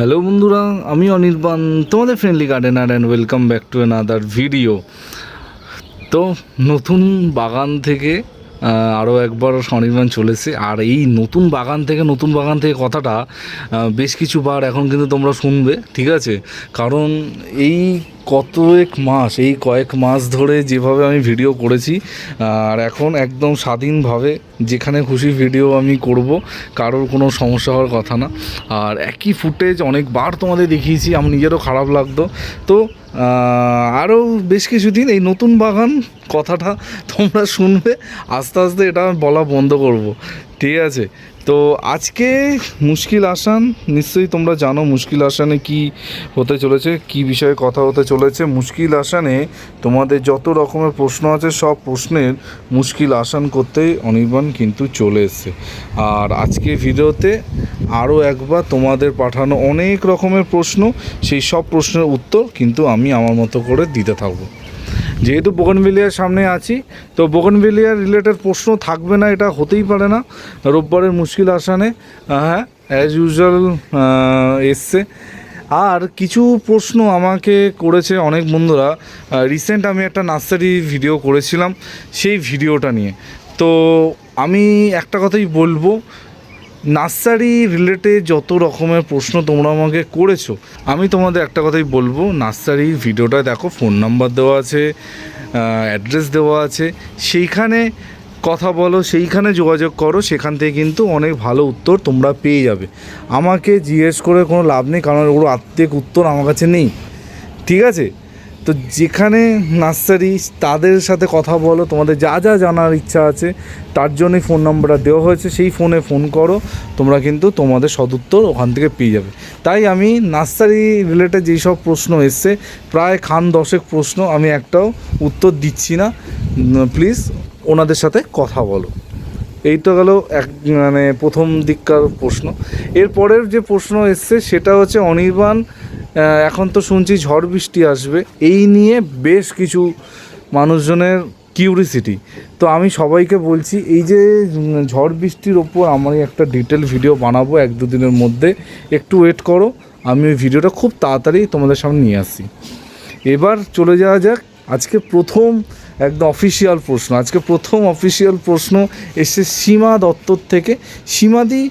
Hello বন্ধুরা, আমি অনির্বাণ, তোমাদের friendly gardener and welcome back to another video তো, নতুন বাগান থেকে আরও একবার অনির্বাণ চলেছে। আর এই নতুন বাগান থেকে, নতুন বাগান থেকে কথাটা বেশ কিছু বার এখন কিন্তু তোমরা শুনবে, ঠিক আছে? কারণ এই কত এক মাস, এই কয়েক মাস ধরে যেভাবে আমি ভিডিও করেছি আর এখন একদম স্বাধীনভাবে যেখানে খুশি ভিডিও আমি করব, কারোর কোনো সমস্যা হওয়ার কথা না। আর একই ফুটেজ অনেকবার তোমাদের দেখিয়েছি, আমার নিজেরও খারাপ লাগতো। তো আরও বেশ কিছুদিন এই নতুন বাগান কথাটা তোমরা শুনবে। আস্তে আস্তে এটা বলা বন্ধ করব। ঠিক আছে? তো আজকে মুশকিল আসান, নিশ্চয়ই তোমরা জানো মুশকিল আসানে কি হতে চলেছে, কি বিষয়ে কথা হতে চলেছে। মুশকিল আসানে তোমাদের যত রকমের প্রশ্ন আছে, সব প্রশ্নের মুশকিল আসান করতেই অনির্বাণ কিন্তু চলে এসছে। আর আজকে ভিডিওতে আরও একবার তোমাদের পাঠানো অনেক রকমের প্রশ্ন, সেই সব প্রশ্নের উত্তর কিন্তু আমি আমার মতো করে দিতে থাকব। যেহেতু বোগনভেলিয়ার সামনে আছি, তো বোগনভেলিয়ার রিলেটেড প্রশ্ন থাকবে না, এটা হতেই পারে না। রোববারের মুশকিল আসানে হ্যাঁ অ্যাজ ইউজুয়াল এসছে। আর কিছু প্রশ্ন আমাকে করেছে অনেক বন্ধুরা। রিসেন্ট আমি একটা নার্সারি ভিডিও করেছিলাম, সেই ভিডিওটা নিয়ে। তো আমি একটা কথাই বলব নার্সারি রিলেটেড যত রকমের প্রশ্ন তোমরা আমাকে করেছ, আমি তোমাদের একটা কথাই বলব নার্সারির ভিডিওটা দেখো, ফোন নাম্বার দেওয়া আছে অ্যাড্রেস দেওয়া আছে, সেইখানে কথা বলো, সেইখানে যোগাযোগ করো, সেখান থেকে কিন্তু অনেক ভালো উত্তর তোমরা পেয়ে যাবে। আমাকে জিজ্ঞেস করে কোনো লাভ নেই, কারণ ওর আত্মিক উত্তর আমার কাছে নেই। ঠিক আছে? তো যেখানে নার্সারি, তাদের সাথে কথা বলো, তোমাদের যা যা জানার ইচ্ছা আছে, তার জন্যই ফোন নাম্বারটা দেওয়া হয়েছে, সেই ফোনে ফোন করো, তোমরা কিন্তু তোমাদের সদুত্তর ওখান থেকে পেয়ে যাবে। তাই আমি নার্সারি রিলেটেড যেই সব প্রশ্ন এসছে, প্রায় খান দশেক প্রশ্ন, আমি একটাও উত্তর দিচ্ছি না। প্লিজ ওনাদের সাথে কথা বলো। এই তো গেল এক মানে প্রথম দিককার প্রশ্ন। এরপরের যে প্রশ্ন এসছে, সেটা হচ্ছে অনির্বাণ এখন তো শুনছি ঝড় বৃষ্টি আসবে। এই নিয়ে বেশ কিছু মানুষজনের কিউরিসিটি তো আমি সবাইকে বলছি, এই যে ঝড় বৃষ্টির ওপর আমি একটা ডিটেল ভিডিও বানাবো এক দুদিনের মধ্যে। একটু ওয়েট করো, আমি ওই ভিডিওটা খুব তাড়াতাড়ি তোমাদের সামনে নিয়ে আসছি এবার চলে যাওয়া যাক, আজকে প্রথম একদম অফিসিয়াল প্রশ্ন। আজকে প্রথম অফিসিয়াল প্রশ্ন এসছে সীমা দত্তর থেকে। সীমাদি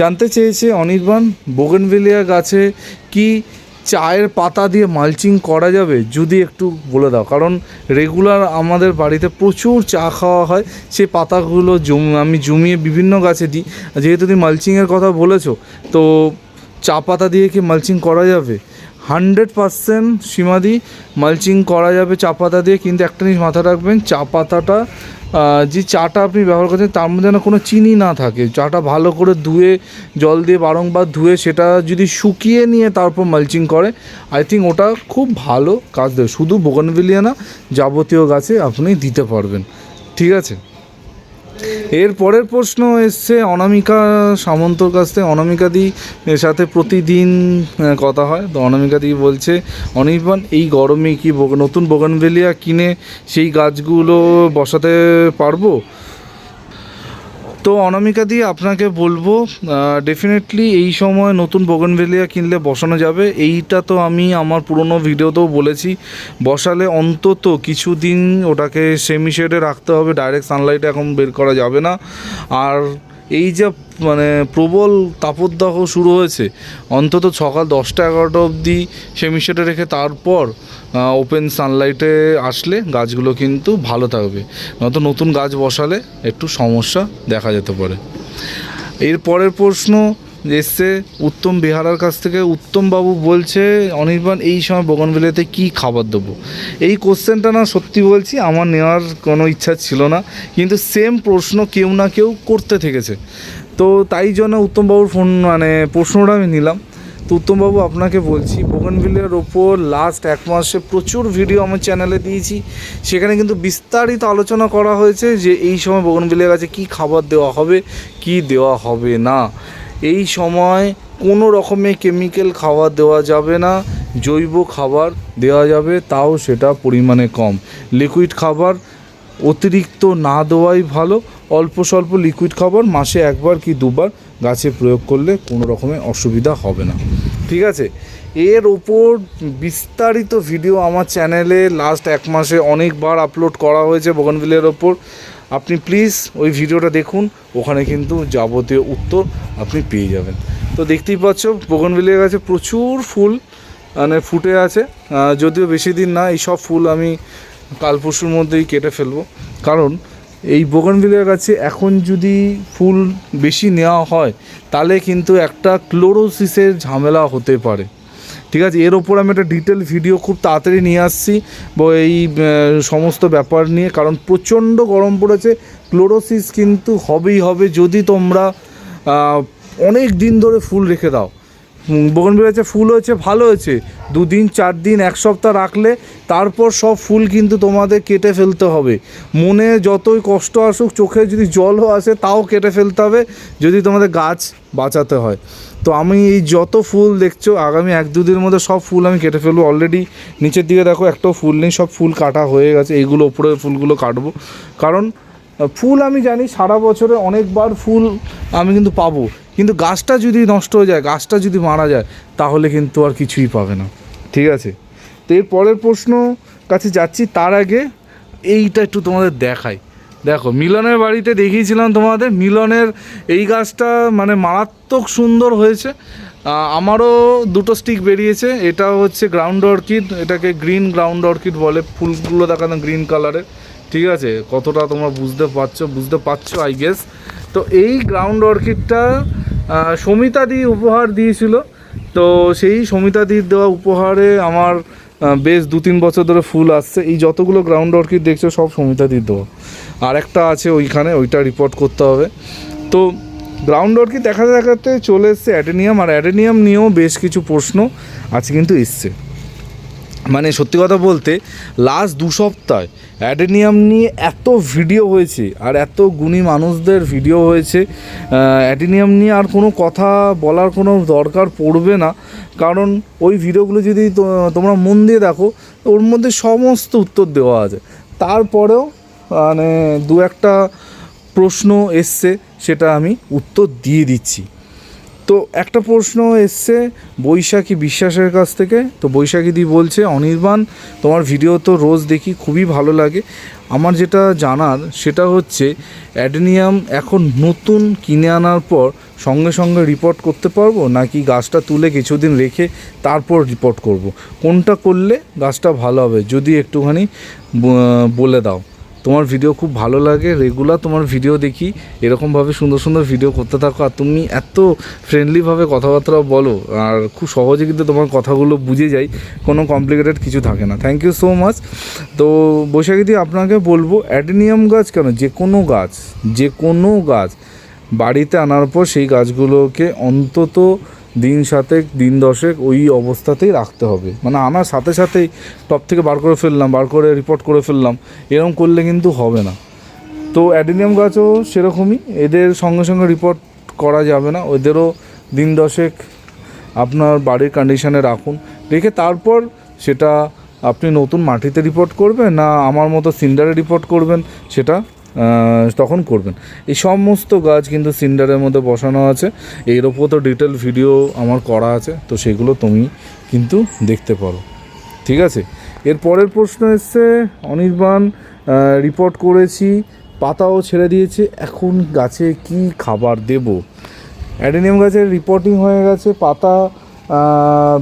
জানতে চেয়েছে অনির্বাণ, বোগেনভেলিয়া গাছে কি চায়ের পাতা দিয়ে মালচিং করা যাবে, যদি একটু বলে দাও। কারণ রেগুলার আমাদের বাড়িতে প্রচুর চা খাওয়া হয়, সেই পাতাগুলো জম, আমি জমিয়ে বিভিন্ন গাছে দিই। যেহেতু তুমি মালচিংয়ের কথা বলেছ, তো চা পাতা দিয়ে কি মালচিং করা যাবে? হান্ড্রেড পারসেন্ট সীমাদি মালচিং করা যাবে চা পাতা দিয়ে, কিন্তু একটা জিনিস মাথায় রাখবেন, চা পাতাটা যে চাটা আপনি ব্যবহার করছেন, তার মধ্যে যেন কোনো চিনি না থাকে। চাটা ভালো করে ধুয়ে, জল দিয়ে বারংবার ধুয়ে, সেটা যদি শুকিয়ে নিয়ে তারপর মালচিং করে আই থিঙ্ক ওটা খুব ভালো কাজ দেবে শুধু বোগনভিলিয়া না, যাবতীয় গাছে আপনি দিতে পারবেন। ঠিক আছে? এর পরের প্রশ্ন এসছে, অনামিকা সামন্তর কাছ থেকে। অনামিকাদি এর সাথে প্রতিদিন কথা হয়। তো অনামিকাদি বলছে, অনির্বাণ, এই গরমে কি নতুন বোগানভেলিয়া কিনে সেই গাছগুলো বসাতে পারব? তো অনামিকা দিয়ে আপনাকে বলব ডেফিনেটলি এই সময় নতুন বগনভেলিয়া কিনলে বসানো যাবে। এইটা তো আমি আমার পুরনো ভিডিওতেও বলেছি, বসালে অন্তত কিছু দিন ওটাকে সেমি শেডে রাখতে হবে ডাইরেক্ট সানলাইটে এখন বের করা যাবে না। আর এই যে মানে প্রবল তাপদাহ শুরু হয়েছে। অন্তত সকাল দশটা এগারোটা অবধি সেমি শেডে রেখে তারপর ওপেন সানলাইটে আসলে গাছগুলো কিন্তু ভালো থাকবে। নয়তো নতুন গাছ বসালে একটু সমস্যা দেখা যেতে পারে। এর পরের প্রশ্ন এসছে, উত্তম বিহারার কাছ থেকে উত্তম বাবু বলছে, অনির্বাণ, এই সময় বগনভেলিয়াতে কি খাবার দেবো? এই কোশ্চেনটা না সত্যি বলছি, আমার নেওয়ার কোনো ইচ্ছা ছিল না। কিন্তু সেম প্রশ্ন কেউ না কেউ করতে থেকেছে। তো তাই জন্য উত্তমবাবুর ফোন মানে প্রশ্নটা আমি নিলাম। তো উত্তমবাবু, আপনাকে বলছি বোগনভিলিয়ার ওপর লাস্ট এক মাসে প্রচুর ভিডিও আমার চ্যানেলে দিয়েছি। সেখানে কিন্তু বিস্তারিত আলোচনা করা হয়েছে যে এই সময় বোগনভিলিয়া কাছে কী খাবার দেওয়া হবে, কি দেওয়া হবে না। এই সময় কোনো রকমের কেমিক্যাল খাবার দেওয়া যাবে না, জৈব খাবার দেওয়া যাবে, তাও সেটা পরিমাণে কম। লিকুইড খাবার অতিরিক্ত না দেওয়াই ভালো অল্প স্বল্প লিকুইড খাবার মাসে একবার কি দুবার গাছে প্রয়োগ করলে কোনো রকমের অসুবিধা হবে না। ঠিক আছে? এর ওপর বিস্তারিত ভিডিও আমার চ্যানেলে লাস্ট এক মাসে অনেকবার আপলোড করা হয়েছে বগনভিলের ওপর। আপনি প্লিজ ওই ভিডিওটা দেখুন, ওখানে কিন্তু যাবতীয় উত্তর আপনি পেয়ে যাবেন। তো দেখতেই পাচ্ছ, বগনভিলের কাছে প্রচুর ফুল মানে ফুটে আছে। যদিও বেশি দিন না, এই সব ফুল আমি কাল পরশুর মধ্যেই কেটে ফেলব। কারণ এই বোগানভিলের কাছে এখন যদি ফুল বেশি নেওয়া হয়, তাহলে কিন্তু একটা ক্লোরোসিসের ঝামেলা হতে পারে। ঠিক আছে, এর ওপর আমি একটা ডিটেল ভিডিও খুব তাড়াতাড়ি নিয়ে আসছি এই সমস্ত ব্যাপার নিয়ে, কারণ প্রচণ্ড গরম পড়েছে, ক্লোরোসিস কিন্তু হবেই হবে যদি তোমরা অনেক দিন ধরে ফুল রেখে দাও। বগনবিল আছে, ফুল হয়েছে ভালো হয়েছে দুদিন চার দিন এক সপ্তাহ রাখলে তারপর সব ফুল কিন্তু তোমাদের কেটে ফেলতে হবে। মনে যতই কষ্ট আসুক, চোখে যদি জলও আসে, তাও কেটে ফেলতে হবে, যদি তোমাদের গাছ বাঁচাতে হয়। তো আমি এই যত ফুল দেখছ, আগামী এক দুদিনের মধ্যে সব ফুল আমি কেটে ফেলব। অলরেডি নিচের দিকে দেখো, একটাও ফুল নেই, সব ফুল কাটা হয়ে গেছে। এইগুলো, উপরের ফুলগুলো কাটবো। কারণ ফুল আমি জানি, সারা বছরে অনেকবার ফুল আমি কিন্তু পাবো। কিন্তু গাছটা যদি নষ্ট হয়ে যায়, গাছটা যদি মারা যায়, তাহলে কিন্তু আর কিছুই পাবে না। ঠিক আছে? তো এর পরের প্রশ্ন কাছে যাচ্ছি, তার আগে এইটা একটু তোমাদের দেখাই। দেখো, মিলনের বাড়িতে দেখিয়েছিলাম তোমাদের, মিলনের এই গাছটা মানে মারাত্মক সুন্দর হয়েছে। আমারও দুটো স্টিক বেরিয়েছে এটা হচ্ছে গ্রাউন্ড অর্কিড এটাকে গ্রিন গ্রাউন্ড অর্কিড বলে, ফুলগুলো দেখানো গ্রিন কালারের ঠিক আছে? কতটা তোমরা বুঝতে পারছ? বুঝতে পারছ আই গেস তো এই গ্রাউন্ড অর্কিডটা সমিতাদি উপহার দিয়েছিল। তো সেই সমিতাদির দেওয়া উপহারে আমার বেশ দু তিন বছর ধরে ফুল আসছে। এই যতগুলো গ্রাউন্ড অর্কিড দেখছ, সব সমিতাদির দেওয়া। আর একটা আছে ওইখানে, ওইটা রিপোর্ট করতে হবে। তো গ্রাউন্ড অর্কিড দেখাতে দেখাতে চলে এসছে অ্যাডেনিয়াম আর অ্যাডেনিয়াম নিয়েও বেশ কিছু প্রশ্ন আছে কিন্তু এসছে। মানে সত্যি কথা বলতে লাস্ট দু সপ্তাহ অ্যাডেনিয়াম নিয়ে এত ভিডিও হয়েছে আর এত গুণী মানুষদের ভিডিও হয়েছে অ্যাডেনিয়াম নিয়ে আর কোনো কথা বলার কোনো দরকার পড়বে না। কারণ ওই ভিডিওগুলো যদি তোমরা মন দিয়ে দেখো ওর মধ্যে সমস্ত উত্তর দেওয়া আছে। তারপরেও মানে দু একটা প্রশ্ন এসছে, সেটা আমি উত্তর দিয়ে দিচ্ছি। তো একটা প্রশ্ন এসছে, বৈশাখী বিশ্বাসের কাছ থেকে। তো বৈশাখীদি বলছে, অনির্বাণ, তোমার ভিডিও তো রোজ দেখি, খুবই ভালো লাগে। আমার যেটা জানার সেটা হচ্ছে, অ্যাডেনিয়াম এখন নতুন কিনে আনার পর সঙ্গে সঙ্গে রিপোর্ট করতে পারব? নাকি গাছটা তুলে কিছুদিন রেখে তারপর রিপোর্ট করব। কোনটা করলে গাছটা ভালো হবে? যদি একটুখানি বলে দাও। তোমার ভিডিও খুব ভালো লাগে রেগুলার তোমার ভিডিও দেখি, এরকমভাবে সুন্দর সুন্দর ভিডিও করতে থাকো। আর তুমি এত ফ্রেন্ডলিভাবে কথাবার্তা বলো, আর খুব সহজে কিন্তু তোমার কথাগুলো বুঝে যাই কোনো কমপ্লিকেটেড কিছু থাকে না। থ্যাংক ইউ সো মাচ তো বৈশাখীদি আপনাকে বলব, অ্যাডেনিয়াম গাছ কেন? যে কোনো গাছ, যে কোনো গাছ, বাড়িতে আনার পর সেই গাছগুলোকে অন্তত দিন সাতেক, দিন দশেক ওই অবস্থাতেই রাখতে হবে। মানে আনার সাথে সাথেই টপ থেকে বার করে ফেললাম, বার করে রিপোর্ট করে ফেললাম এরকম করলে কিন্তু হবে না। তো অ্যাডিনিয়াম গাছও সেরকমই, এদের সঙ্গে সঙ্গে রিপোর্ট করা যাবে না, ওদেরও দিন দশেক আপনার বাড়ির কন্ডিশনে রাখুন। রেখে তারপর সেটা আপনি নতুন মাটিতে রিপোর্ট করবেন না আমার মতো সিন্ডারে রিপোর্ট করবেন, সেটা তখন করবেন। এই সমস্ত গাছ কিন্তু সিন্ডারের মধ্যে বসানো আছে। এর ওপর তো ডিটেল ভিডিও আমার করা আছে, তো সেগুলো তুমি কিন্তু দেখতে পারো। ঠিক আছে? এর পরের প্রশ্ন এসছে, অনির্বাণ রিপোর্ট করেছি, পাতাও ছেড়ে দিয়েছে, এখন গাছে কি খাবার দেব? অ্যাডেনিয়াম গাছের রিপোর্টিং হয়ে গেছে, পাতা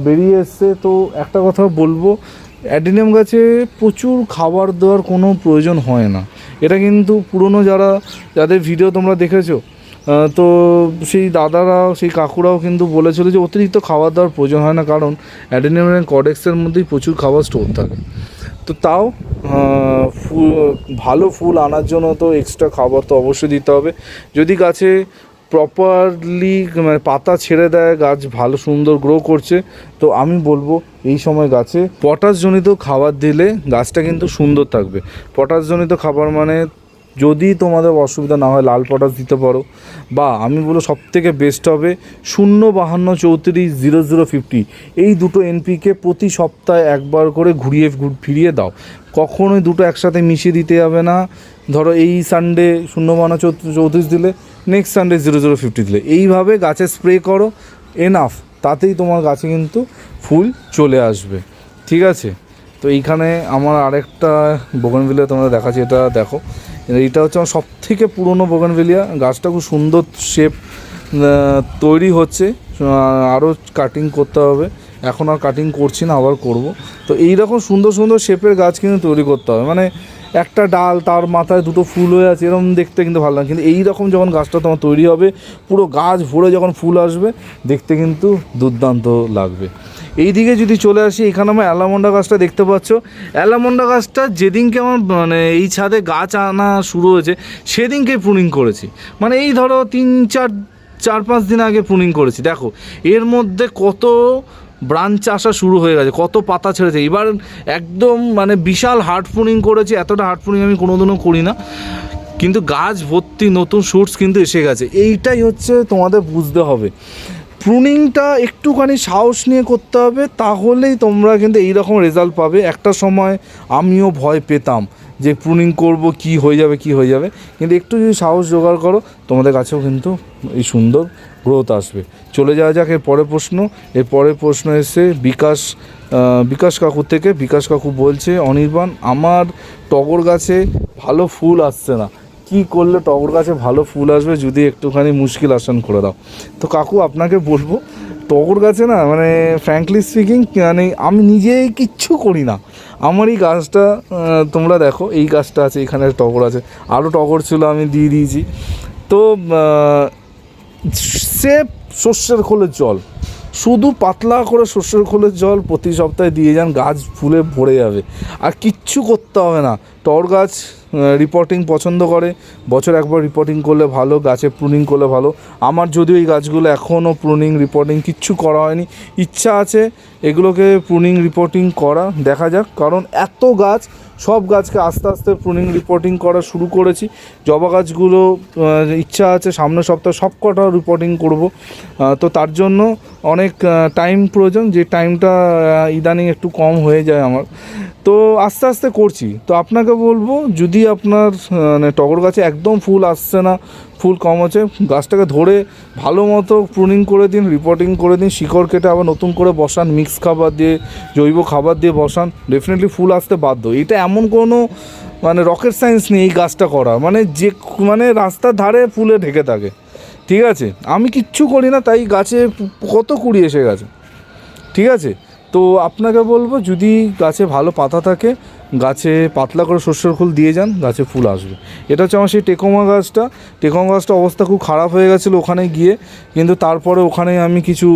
বেরিয়ে এসছে, তো একটা কথা বলব অ্যাডেনিয়াম গাছে প্রচুর খাবার দেওয়ার কোনো প্রয়োজন হয় না। এটা কিন্তু পুরনো যারা, যাদের ভিডিও তোমরা দেখেছ তো সেই দাদারা, সেই কাকুরাও কিন্তু বলেছিল যে অতিরিক্ত খাবার দেওয়ার প্রয়োজন হয় না, কারণ অ্যাডেনিয়াম কডেক্সের মধ্যেই প্রচুর খাবার স্টোর থাকে। তো তাও ফুল, ভালো ফুল আনার জন্য তো এক্সট্রা খাবার তো অবশ্যই দিতে হবে। যদি গাছে প্রপারলি মানে পাতা ছেড়ে দেয়, গাছ ভালো সুন্দর গ্রো করছে। তো আমি বলব, এই সময় গাছে পটাশজনিত খাবার দিলে গাছটা কিন্তু সুন্দর থাকবে। পটাশজনিত খাবার মানে যদি তোমাদের অসুবিধা না হয়, লাল পটাশ দিতে পারো। বা আমি বলব সব থেকে বেস্ট হবে শূন্য বাহান্ন চৌত্রিশ জিরো জিরো ফিফটি এই দুটো এনপিকে প্রতি সপ্তাহে একবার করে ঘুরিয়ে ফিরিয়ে দাও। কখনোই দুটো একসাথে মিশিয়ে দিতে যাবে না। ধরো এই সানডে শূন্য বাহান্ন চৌত্রিশ দিলে next Sunday zero zero fifty দিলে। এইভাবে গাছে স্প্রে করো এনাফ তাতেই তোমার গাছে কিন্তু ফুল চলে আসবে। ঠিক আছে? তো এইখানে আমার আরেকটা বোগানভিলিয়া তোমরা দেখাচ্ছি, এটা দেখো। এইটা হচ্ছে আমার সব থেকে পুরনো বোগানভিলিয়া গাছটা খুব সুন্দর শেপ তৈরি হচ্ছে। আরও কাটিং করতে হবে। এখন আর কাটিং করছি না, আবার করব। তো এই রকম সুন্দর সুন্দর শেপের গাছ কিন্তু তৈরি করতে হবে। মানে একটা ডাল, তার মাথায় দুটো ফুল হয়ে আছে, এরকম দেখতে কিন্তু ভালো লাগে। কিন্তু এই রকম যখন গাছটা তোমার তৈরি হবে, পুরো গাছ ভরে যখন ফুল আসবে, দেখতে কিন্তু দুর্দান্ত লাগবে। এই দিকে যদি চলে আসি, এখানে আমার অ্যালামন্ডা গাছটা দেখতে পাচ্ছ। অ্যালামন্ডা গাছটা যেদিনকে আমার মানে এই ছাদে গাছ আনা শুরু হয়েছে, সেদিনকে প্রুনিং করেছি। মানে এই ধরো তিন, চার চার, পাঁচ দিন আগে প্রুনিং করেছি। দেখো, এর মধ্যে কত ব্রাঞ্চ আসা শুরু হয়ে গেছে, কত পাতা ছেড়েছে। এবার একদম মানে বিশাল হার্ড প্রুনিং করেছি, এতটা হার্ড প্রুনিং আমি কোনোদিনও করি না। কিন্তু গাছ ভর্তি, নতুন শুটস কিন্তু এসে গেছে। এইটাই হচ্ছে তোমাদের বুঝতে হবে। প্রুনিংটা একটুখানি সাহস নিয়ে করতে হবে, তাহলেই তোমরা কিন্তু এই রকম রেজাল্ট পাবে। একটা সময় আমিও ভয় পেতাম যে প্রুনিং করব, কি হয়ে যাবে, কি হয়ে যাবে। কিন্তু একটু যদি সাহস জোগাড় করো, তোমাদের কাছেও কিন্তু এই সুন্দর গ্রোথ আসবে। চলে যাওয়া যাক এর পরের প্রশ্ন। এর পরের প্রশ্ন এসে বিকাশ বিকাশ কাকুর থেকে, বিকাশ কাকু বলছে, অনির্বাণ, আমার টগর গাছে ভালো ফুল আসছে না। কি করলে টগর গাছে ভালো ফুল আসবে যদি একটুখানি মুশকিল আসান করে দাও? তো কাকু, আপনাকে বলব, টগর গাছে না মানে ফ্র্যাঙ্কলি স্পিকিং মানে আমি নিজেই কিচ্ছু করি না। আমার এই গাছটা তোমরা দেখো, এই গাছটা আছে, এখানে টগর আছে। আরও টগর ছিল, আমি দিয়ে দিয়েছি। তো সে শস্যের খোলের জল। শুধু পাতলা করে শস্যের খোলের জল প্রতি সপ্তাহে দিয়ে যান, গাছ ফুলে ভরে যাবে। আর কিচ্ছু করতে হবে না। টর গাছ রিপোর্টিং পছন্দ করে। বছর একবার রিপোর্টিং করলে ভালো, গাছে প্রুনিং করলে ভালো। আমার যদিও এই গাছগুলো এখনও প্রুনিং রিপোর্টিং কিচ্ছু করা হয়নি। ইচ্ছা আছে এগুলোকে প্রুনিং রিপোর্টিং করা। দেখা যাক। কারণ এত গাছ সব গাছকে আস্তে আস্তে প্রুনিং রিপোর্টিং করা শুরু করেছি। জবা গাছগুলো ইচ্ছা আছে সামনের সপ্তাহে সব কটা রিপোর্টিং করব তো তার জন্য অনেক টাইম প্রয়োজন, যে টাইমটা ইদানিং একটু কম হয়ে যায় আমার। তো আস্তে আস্তে করছি। তো আপনাকে বলব, যদি আপনার মানে টগর গাছে একদম ফুল আসছে না ফুল কম আছে। গাছটাকে ধরে ভালো মতো প্রুনিং করে দিন রিপোর্টিং করে দিন, শিকড় কেটে আবার নতুন করে বসান মিক্স খাবার দিয়ে, জৈব খাবার দিয়ে বসান ডেফিনেটলি ফুল আসতে বাধ্য। এটা এমন কোনো মানে রকেট সায়েন্স নেই এই গাছটা করা মানে যে মানে রাস্তার ধারে ফুলে ঢেকে থাকে। ঠিক আছে? আমি কিচ্ছু করি না, তাই গাছে কত কুড়ি এসে গেছে। ঠিক আছে? তো আপনাকে বলব, যদি গাছে ভালো পাতা থাকে গাছে পাতলা করে শস্যের ফুল দিয়ে যান, গাছে ফুল আসবে। এটা হচ্ছে আমার সেই টেকোমা গাছটা। টেকোমা গাছটা অবস্থা খুব খারাপ হয়ে গেছিল ওখানে গিয়ে, কিন্তু তারপরে ওখানে আমি কিছু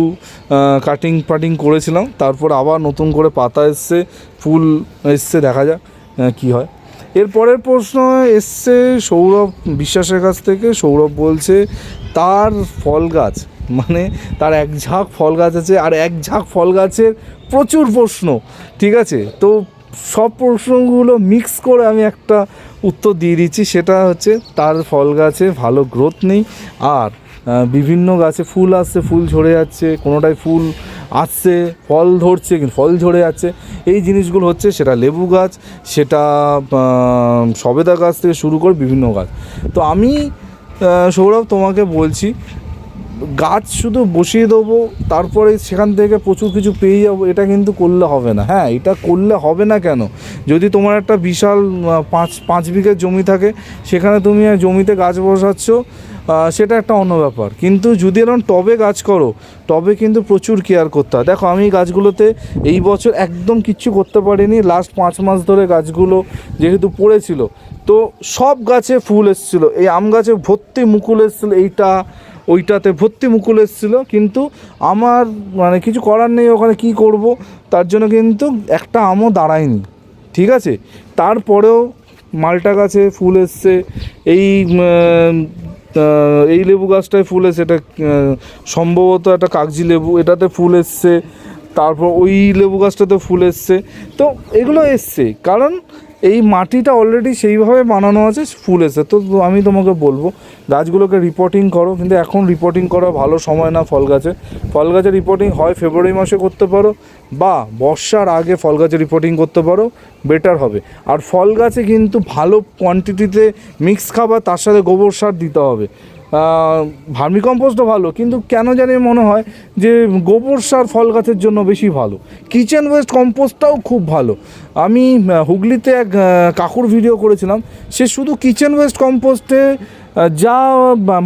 কাটিং পাটিং করেছিলাম। তারপর আবার নতুন করে পাতা এসছে, ফুল এসছে, দেখা যাক কী হয়। এরপরের প্রশ্ন এসছে সৌরভ বিশ্বাসের কাছ থেকে। সৌরভ বলছে, তার ফল গাছ মানে তার এক ঝাঁক ফল গাছ আছে, আর এক ঝাঁক ফল গাছের প্রচুর প্রশ্ন, ঠিক আছে? তো সব প্রশ্নগুলো মিক্স করে আমি একটা উত্তর দিয়ে দিচ্ছি। সেটা হচ্ছে তার ফল গাছে ভালো গ্রোথ নেই আর বিভিন্ন গাছে ফুল আসছে, ফুল ঝরে যাচ্ছে, কোনোটায় ফুল আসছে, ফল ধরছে, কিন্তু ফল ঝরে যাচ্ছে। এই জিনিসগুলো হচ্ছে সেটা লেবু গাছ, সেটা সবেদা গাছ থেকে শুরু করে বিভিন্ন গাছ। তো আমি সৌরভ তোমাকে বলছি গাছ শুধু বসিয়ে দেবো, তারপরে সেখান থেকে প্রচুর কিছু পেয়ে যাব, এটা কিন্তু করলে হবে না। হ্যাঁ এটা করলে হবে না কেন? যদি তোমার একটা বিশাল পাঁচ পাঁচ বিঘে জমি থাকে, সেখানে তুমি জমিতে গাছ বসাচ্ছ সেটা একটা অন্য ব্যাপার। কিন্তু যদি এরকম টবে গাছ করো, টবে কিন্তু প্রচুর কেয়ার করতে হয়। দেখো, আমি গাছগুলোতে এই বছর একদম কিচ্ছু করতে পারিনি। লাস্ট পাঁচ মাস ধরে গাছগুলো যেহেতু পড়েছিল, তো সব গাছে ফুল এসেছিল। এই আম গাছে ভর্তি মুকুল এসেছিল, এইটা ওইটাতে ভর্তি মুকুল এসেছিল, কিন্তু আমার মানে কিছু করার নেই ওখানে কি করব, তার জন্য কিন্তু একটা আমও দাঁড়ায়নি, ঠিক আছে? তারপরেও মালটা গাছে ফুল এসছে, এই এই লেবু গাছটায় ফুল এসছে, এটা সম্ভবত একটা কাগজি লেবু, এটাতে ফুল এসছে, তারপর ওই লেবু গাছটাতে ফুল এসছে, তো এগুলো এসছে, কারণ এই মাটিটা অলরেডি সেইভাবে বানানো আছে, ফুল এসে। তো আমি তোমাকে বলব, গাছগুলোকে রিপোর্টিং করো, কিন্তু এখন রিপোর্টিং করা ভালো সময় না ফল গাছে। ফল গাছে রিপোর্টিং হয় ফেব্রুয়ারি মাসে করতে পারো, বা বর্ষার আগে ফল গাছে রিপোর্টিং করতে পারো বেটার হবে। আর ফল গাছে কিন্তু ভালো কোয়ান্টিটিতে মিক্স খাবার, তার সাথে গোবর সার দিতে হবে। ভার্মি কম্পোস্টও ভালো, কিন্তু কেন জানি মনে হয় যে গোবর সার ফল গাছের জন্য বেশি ভালো। কিচেন ওয়েস্ট কম্পোস্টটাও খুব ভালো। আমি হুগলিতে এক কাকুর ভিডিও করেছিলাম, সে শুধু কিচেন ওয়েস্ট কম্পোস্টে যা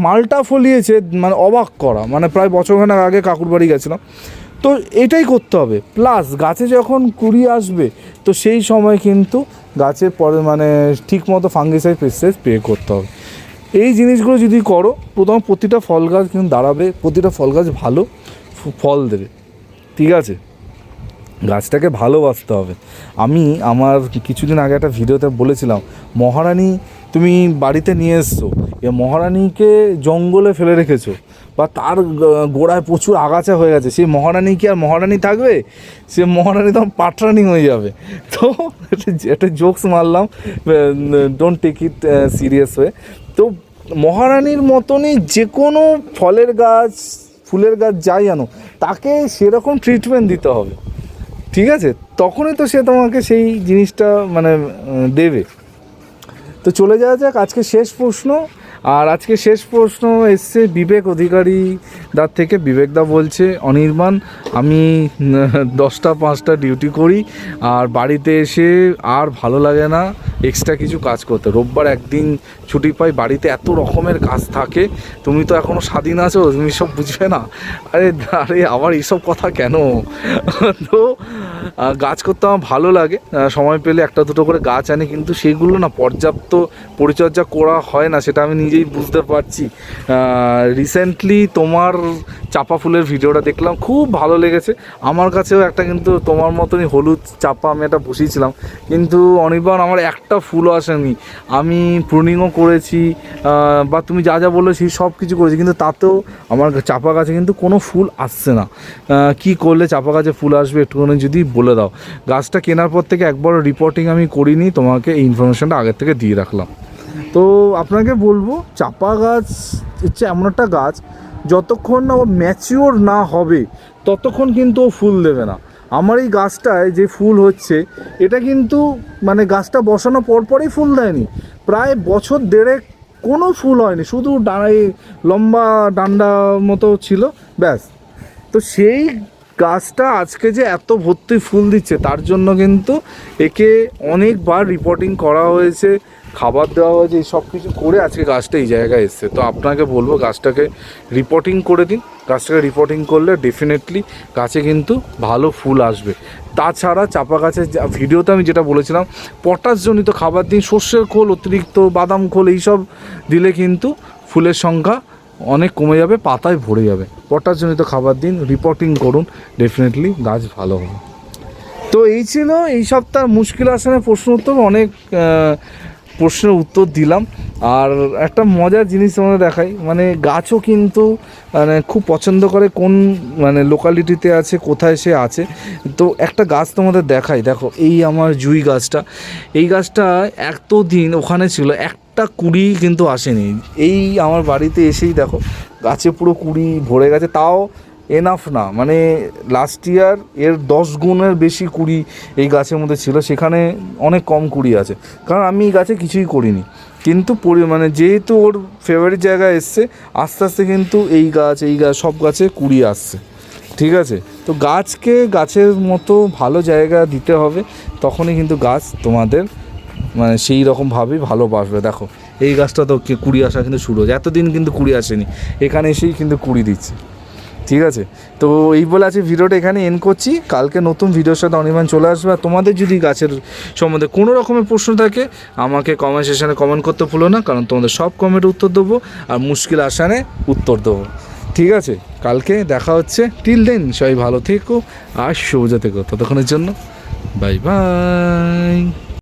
মালটা ফলিয়েছে মানে অবাক করা মানে প্রায় বছরখানেক আগে কাকুর বাড়ি গেছিলাম। তো এটাই করতে হবে। প্লাস গাছে যখন কুড়ি আসবে, তো সেই সময় কিন্তু গাছের পরে মানে ঠিক মতো ফাঙ্গিসাইড, পেস্টিসাইড স্প্রে করতে হবে। এই জিনিসগুলো যদি করো, প্রথম প্রতিটা ফল গাছ কিন্তু দাঁড়াবে, প্রতিটা ফল গাছ ভালো ফল দেবে। ঠিক আছে? গাছটাকে ভালোবাসতে হবে। আমি আমার কিছুদিন আগে একটা ভিডিওতে বলেছিলাম, মহারানী তুমি বাড়িতে নিয়ে এসছো, এ মহারানীকে জঙ্গলে ফেলে রেখেছো। বা তার গোড়ায় প্রচুর আগাছা হয়ে গেছে। সেই মহারানী কি আর মহারানী থাকবে? সে মহারানী তখন পাটরানি হয়ে যাবে। তো একটা- জোকস মারলাম ডোন্ট টেক ইট সিরিয়াস হয়ে। তো মহারানীর মতনই যে কোনো ফলের গাছ, ফুলের গাছ যাই আনো, তাকে সেরকম ট্রিটমেন্ট দিতে হবে। ঠিক আছে? তখনই তো সে তোমাকে সেই জিনিসটা মানে দেবে। তো চলে যাওয়া যাক। আজকে শেষ প্রশ্ন। আর আজকে শেষ প্রশ্ন এসছে, বিবেক অধিকারী দার থেকে। বিবেকদা বলছে, অনির্বাণ, আমি দশটা, পাঁচটা ডিউটি করি, আর বাড়িতে এসে আর ভালো লাগে না। এক্সট্রা কিছু কাজ করতে। রোববার একদিন ছুটি পাই, বাড়িতে এত রকমের কাজ থাকে, তুমি তো এখনও স্বাধীন আছো, তুমি সব বুঝবে না। আরে আরে, আবার এইসব কথা কেন? তো গাছ করতে আমার ভালো লাগে সময় পেলে একটা দুটো করে গাছ আনি, কিন্তু সেগুলো না পর্যাপ্ত পরিচর্যা করা হয় না, সেটা আমি নিজেই বুঝতে পারছি। রিসেন্টলি তোমার চাপা ফুলের ভিডিওটা দেখলাম, খুব ভালো লেগেছে। আমার কাছেও একটা কিন্তু তোমার মতনই হলুদ চাপা আমি একটা বসিয়েছিলাম, কিন্তু অনির্বাণ, আমার একটা ফুলও আসেনি। আমি প্রুনিংও করেছি বা তুমি যা যা বলেছি সব কিছু করেছি, কিন্তু তাতেও আমার চাপা গাছে কিন্তু কোনো ফুল আসছে না। কি করলে চাপা গাছে ফুল আসবে একটুখানি যদি বলে দাও। গাছটা কেনার পর থেকে একবার রিপোর্টিং আমি করিনি, তোমাকে এই ইনফরমেশনটা আগের থেকে দিয়ে রাখলাম। তো আপনাকে বলব, চাপা গাছ হচ্ছে এমন একটা গাছ, যতক্ষণ না ও ম্যাচিওর না হবে, ততক্ষণ কিন্তু ও ফুল দেবে না। আমার এই গাছটায় যে ফুল হচ্ছে, এটা কিন্তু মানে গাছটা বসানো পরপরই ফুল দেয়নি। প্রায় বছর দেড়েক কোনো ফুল হয়নি, শুধু ডাঁড়াই লম্বা ডান্ডা মতো ছিল, ব্যাস। তো সেই গাছটা আজকে যে এত ভর্তি ফুল দিচ্ছে, তার জন্য কিন্তু একে অনেকবার রিপোর্টিং করা হয়েছে, খাবার দেওয়া হয়েছে, এই সব কিছু করে আজকে গাছটা এই জায়গায় এসছে। তো আপনাকে বলব গাছটাকে রিপোর্টিং করে দিন। গাছটাকে রিপোর্টিং করলে ডেফিনেটলি গাছে কিন্তু ভালো ফুল আসবে। তাছাড়া চাপা গাছের ভিডিওতে আমি যেটা বলেছিলাম, পটাশজনিত খাবার দিন সর্ষের খোল, অতিরিক্ত বাদাম খোল এইসব দিলে কিন্তু ফুলের সংখ্যা অনেক কমে যাবে, পাতায় ভরে যাবে। পটাশজনিত খাবার দিন রিপোর্টিং করুন ডেফিনেটলি গাছ ভালো হবে। তো এই ছিল, এই সপ্তাহ মুশকিল আসানের প্রশ্ন উত্তর, অনেক প্রশ্নের উত্তর দিলাম। আর একটা মজার জিনিস তোমাদের দেখাই। মানে গাছও কিন্তু মানে খুব পছন্দ করে কোন মানে লোকালিটিতে আছে, কোথায় সে আছে। তো একটা গাছ তোমাদের দেখাই। দেখো, এই আমার জুই গাছটা। এই গাছটা এত দিন ওখানে ছিল, একটা কুড়ি কিন্তু আসেনি। এই আমার বাড়িতে এসেই দেখো, গাছে পুরো কুড়ি ভরে গেছে। তাও এনাফ না। মানে লাস্ট ইয়ার এর দশ গুণের বেশি কুড়ি এই গাছের মধ্যে ছিল। সেখানে অনেক কম কুড়ি আছে। কারণ আমি এই গাছে কিছুই করিনি। কিন্তু মানে যেহেতু ওর ফেভারিট জায়গায় এসছে, আস্তে আস্তে কিন্তু এই গাছ এই গাছ সব গাছে কুড়ি আসছে। ঠিক আছে? তো গাছকে গাছের মতো ভালো জায়গা দিতে হবে, তখনই কিন্তু গাছ তোমাদের মানে সেই রকমভাবেই ভালো ভালোবাসবে দেখো, এই গাছটা তো কুড়ি আসা কিন্তু শুরু হয়েছে। এতদিন কিন্তু কুড়ি আসেনি। এখানে এসেই কিন্তু কুড়ি দিচ্ছে। ঠিক আছে? তো এই বলে আছে ভিডিওটা এখানে এন্ড করছি। কালকে নতুন ভিডিওর সাথে অনির্বাণ চলে আসবে। আর তোমাদের যদি গাছের সম্বন্ধে কোনো রকমের প্রশ্ন থাকে, আমাকে কমেন্ট সেশনে কমেন্ট করতে ভুলো না, কারণ তোমাদের সব কমেন্ট উত্তর দেবো আর মুশকিল আসানে উত্তর দেবো। ঠিক আছে? কালকে দেখা হচ্ছে। টিল দেন সবাই ভালো থেকো আর সবুজা থেকো ততক্ষণের জন্য বাই বাই